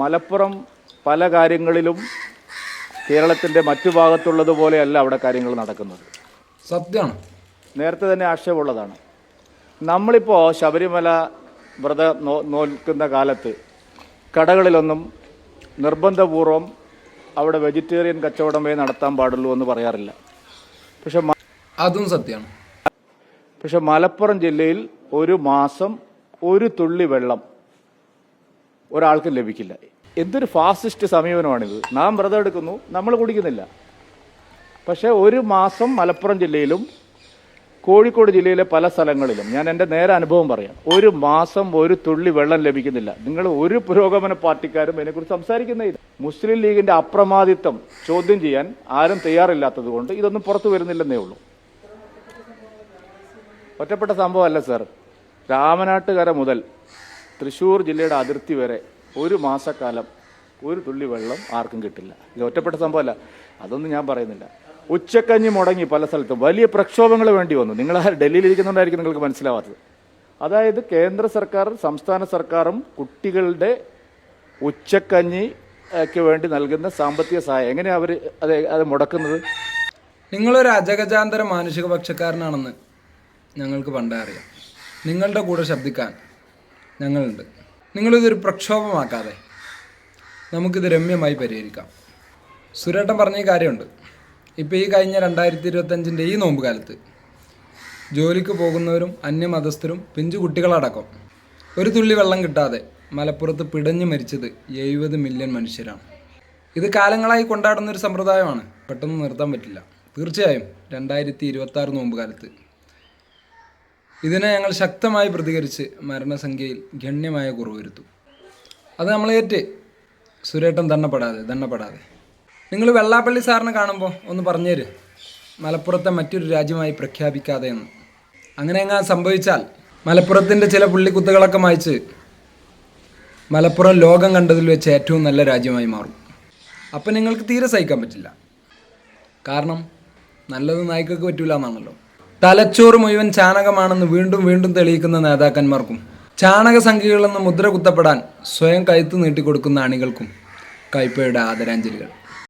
മലപ്പുറം പല കാര്യങ്ങളിലും കേരളത്തിന്റെ മറ്റു ഭാഗത്തുള്ളതുപോലെയല്ല അവിടെ കാര്യങ്ങൾ നടക്കുന്നത്. സത്യമാണ് നേരത്തെ തന്നെ ആക്ഷേപമുള്ളതാണ് നമ്മളിപ്പോൾ ശബരിമല വ്രത നോ നോൽക്കുന്ന കാലത്ത് കടകളിലൊന്നും നിർബന്ധപൂർവം അവിടെ വെജിറ്റേറിയൻ കച്ചവടമേ നടത്താൻ പാടുള്ളൂ എന്ന് പറയാറില്ല. പക്ഷെ അതും സത്യമാണ് പക്ഷെ മലപ്പുറം ജില്ലയിൽ ഒരു മാസം ഒരു തുള്ളി വെള്ളം ഒരാൾക്കും ലഭിക്കില്ല. എന്തൊരു ഫാസിസ്റ്റ് സമീപനമാണിത്. നാം വ്രതം എടുക്കുന്നു നമ്മൾ കുടിക്കുന്നില്ല. പക്ഷേ ഒരു മാസം മലപ്പുറം ജില്ലയിലും കോഴിക്കോട് ജില്ലയിലെ പല സ്ഥലങ്ങളിലും ഞാൻ എന്റെ നേരെ അനുഭവം പറയാം. ഒരു മാസം ഒരു തുള്ളി വെള്ളം ലഭിക്കുന്നില്ല. നിങ്ങൾ ഒരു പുരോഗമന പാർട്ടിക്കാരും ഇതിനെക്കുറിച്ച് സംസാരിക്കുന്നില്ല മുസ്ലിം ലീഗിന്റെ അപ്രമാദിത്വം ചോദ്യം ചെയ്യാൻ ആരും തയ്യാറില്ലാത്തത് കൊണ്ട് ഇതൊന്നും പുറത്തു വരുന്നില്ലെന്നേ ഉള്ളൂ. ഒറ്റപ്പെട്ട സംഭവമല്ല സാർ. രാമനാട്ടുകര മുതൽ തൃശ്ശൂർ ജില്ലയുടെ അതിർത്തി വരെ ഒരു മാസക്കാലം ഒരു തുള്ളി വെള്ളം ആർക്കും കിട്ടില്ല. ഇത് ഒറ്റപ്പെട്ട സംഭവമല്ല. അതൊന്നും ഞാൻ പറയുന്നില്ല. ഉച്ചക്കഞ്ഞി മുടങ്ങി പല സ്ഥലത്തും. വലിയ പ്രക്ഷോഭങ്ങൾ വേണ്ടി വന്നു. നിങ്ങൾ ഡൽഹിയിൽ ഇരിക്കുന്നുണ്ടായിരിക്കും നിങ്ങൾക്ക് മനസ്സിലാവാത്തത്. അതായത് കേന്ദ്ര സർക്കാർ സംസ്ഥാന സർക്കാരും കുട്ടികളുടെ ഉച്ചക്കഞ്ഞിക്ക് വേണ്ടി നൽകുന്ന സാമ്പത്തിക സഹായം. എങ്ങനെയാണ് അവർ അത് അത് മുടക്കുന്നത്? നിങ്ങളൊരു അജഗജാന്തര മാനുഷിക പക്ഷക്കാരനാണെന്ന് ഞങ്ങൾക്ക് പണ്ടേ അറിയാം. നിങ്ങളുടെ കൂടെ ശബ്ദിക്കാൻ ഞങ്ങളുണ്ട്. നിങ്ങളിതൊരു പ്രക്ഷോഭമാക്കാതെ നമുക്കിത് രമ്യമായി പരിഹരിക്കാം. സുരേട്ടൻ പറഞ്ഞ കാര്യമുണ്ട്. ഇപ്പോൾ ഈ കഴിഞ്ഞ രണ്ടായിരത്തി ഇരുപത്തഞ്ചിന്റെ ഈ നോമ്പ് കാലത്ത് ജോലിക്ക് പോകുന്നവരും അന്യമതസ്ഥരും പിഞ്ചു കുട്ടികളടക്കം ഒരു തുള്ളി വെള്ളം കിട്ടാതെ മലപ്പുറത്ത് പിടഞ്ഞു മരിച്ചത് എഴുപത് മില്യൺ മനുഷ്യരാണ്. ഇത് കാലങ്ങളായി കൊണ്ടാടുന്ന ഒരു സമ്പ്രദായമാണ്. പെട്ടെന്ന് നിർത്താൻ പറ്റില്ല. തീർച്ചയായും രണ്ടായിരത്തി ഇരുപത്തി ആറ് നോമ്പ് കാലത്ത് ഇതിനെ ഞങ്ങൾ ശക്തമായി പ്രതികരിച്ച് മരണസംഖ്യയിൽ ഗണ്യമായ കുറവ് വരുത്തും. അത് നമ്മൾ ഏറ്റ് സുരേട്ടൻ തണ്ണപ്പെടാതെ തണ്ണപ്പെടാതെ നിങ്ങൾ വെള്ളാപ്പള്ളി സാറിനെ കാണുമ്പോൾ ഒന്ന് പറഞ്ഞേര് മലപ്പുറത്തെ മറ്റൊരു രാജ്യമായി പ്രഖ്യാപിക്കാതെ എന്ന്. അങ്ങനെ എങ്ങാൻ സംഭവിച്ചാൽ മലപ്പുറത്തിന്റെ ചില പുള്ളിക്കുത്തുകളൊക്കെ മായ്ച്ച് മലപ്പുറം ലോകം കണ്ടതിൽ വെച്ച് ഏറ്റവും നല്ല രാജ്യമായി മാറും. അപ്പം നിങ്ങൾക്ക് തീരെ സഹിക്കാൻ പറ്റില്ല. കാരണം നല്ലത് നായ്ക്കൾക്ക് പറ്റില്ല എന്നാണല്ലോ. തലച്ചോറ് മുഴുവൻ ചാണകമാണെന്ന് വീണ്ടും വീണ്ടും തെളിയിക്കുന്ന നേതാക്കന്മാർക്കും ചാണക സംഖ്യകളെന്ന് മുദ്ര കുത്തപ്പെടാൻ സ്വയം കഴുത്ത് നീട്ടിക്കൊടുക്കുന്ന അണികൾക്കും കൈപ്പയുടെ ആദരാഞ്ജലികൾ.